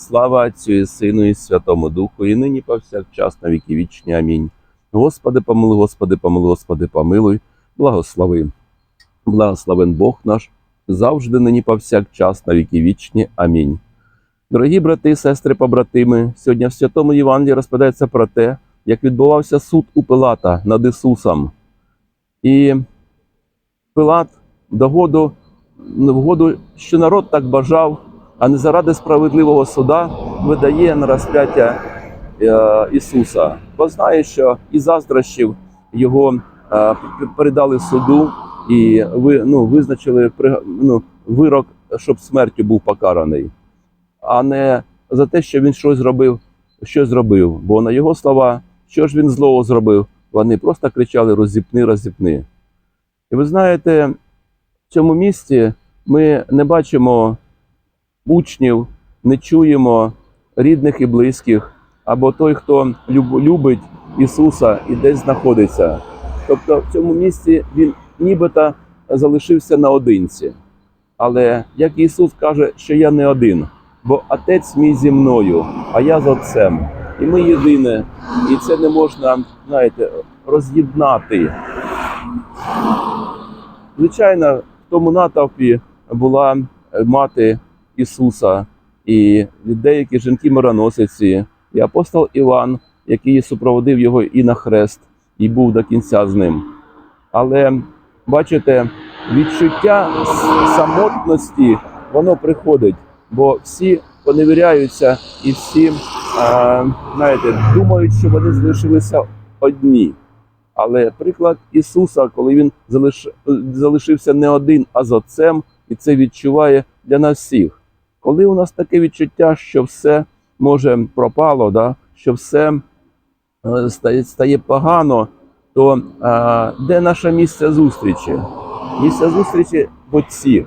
Слава Отцю і Сину, і Святому Духу, і нині повсякчас на віки вічні. Амінь. Господи, помилуй, Господи, помилуй, Господи, помилуй, благослови. Благословен Бог наш, завжди нині повсякчас на віки вічні. Амінь. Дорогі брати, сестри, побратими, сьогодні в Святому Євангелії розповідається про те, як відбувався суд у Пилата над Ісусом. І Пилат догоду, вгоду, що народ так бажав, а не заради справедливого суда видає на розп'яття е, Ісуса. Бо знає, що і заздрощів його е, передали суду і ви, ну, визначили ну, вирок, щоб смертю був покараний, а не за те, що він щось зробив, що зробив. Бо на його слова, що ж він злого зробив, вони просто кричали розіпни, розіпни. І ви знаєте, в цьому місці ми не бачимо учнів, не чуємо рідних і близьких, або той, хто любить Ісуса і десь знаходиться. Тобто в цьому місці він нібито залишився наодинці. Але як Ісус каже, що я не один, бо Отець мій зі мною, а я з Отцем. І ми єдине, і це не можна, знаєте, роз'єднати. Звичайно, в тому натовпі була мати Ісуса і деякі жінки-мироносиці, і апостол Іван, який супроводив його і на хрест, і був до кінця з ним. Але бачите, відчуття самотності воно приходить, бо всі поневіряються і всі, е, знаєте, думають, що вони залишилися одні. Але приклад Ісуса, коли він залиш... залишився не один, а з Отцем, і це відчуває для нас всіх. Коли у нас таке відчуття, що все може пропало, да? що все е, стає, стає погано, то е, де наше місце зустрічі? Місце зустрічі в Отці.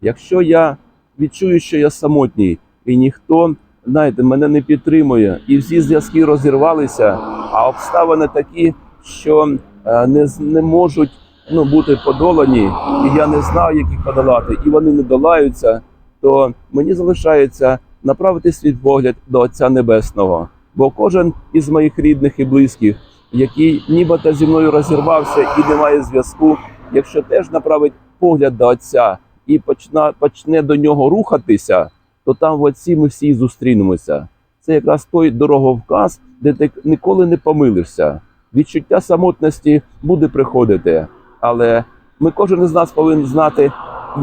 Якщо я відчую, що я самотній, і ніхто, знаєте, мене не підтримує, і всі зв'язки розірвалися, а обставини такі, що е, не, не можуть ну, бути подолані, і я не знаю, як їх подолати, і вони не долаються, то мені залишається направити свій погляд до Отця Небесного. Бо кожен із моїх рідних і близьких, який нібито зі мною розірвався і не має зв'язку, якщо теж направить погляд до Отця і почне, почне до нього рухатися, то там в Отці ми всі зустрінемося. Це якраз той дороговказ, де ти ніколи не помилишся. Відчуття самотності буде приходити, але ми кожен із нас повинен знати,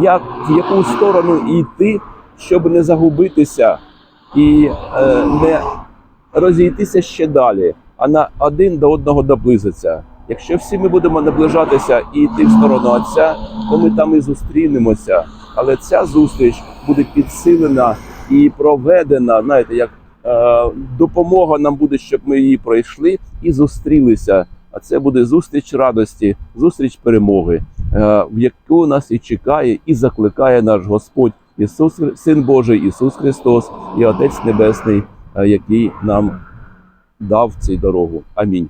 як в яку сторону йти, щоб не загубитися і е, не розійтися ще далі, а на один до одного доблизитися. Якщо всі ми будемо наближатися і йти в сторону Отця, то ми там і зустрінемося. Але ця зустріч буде підсилена і проведена, знаєте, як е, допомога нам буде, щоб ми її пройшли і зустрілися. А це буде зустріч радості, зустріч перемоги, в яку нас і чекає, і закликає наш Господь Ісус, Син Божий, Ісус Христос і Отець Небесний, е, який нам дав цю дорогу. Амінь.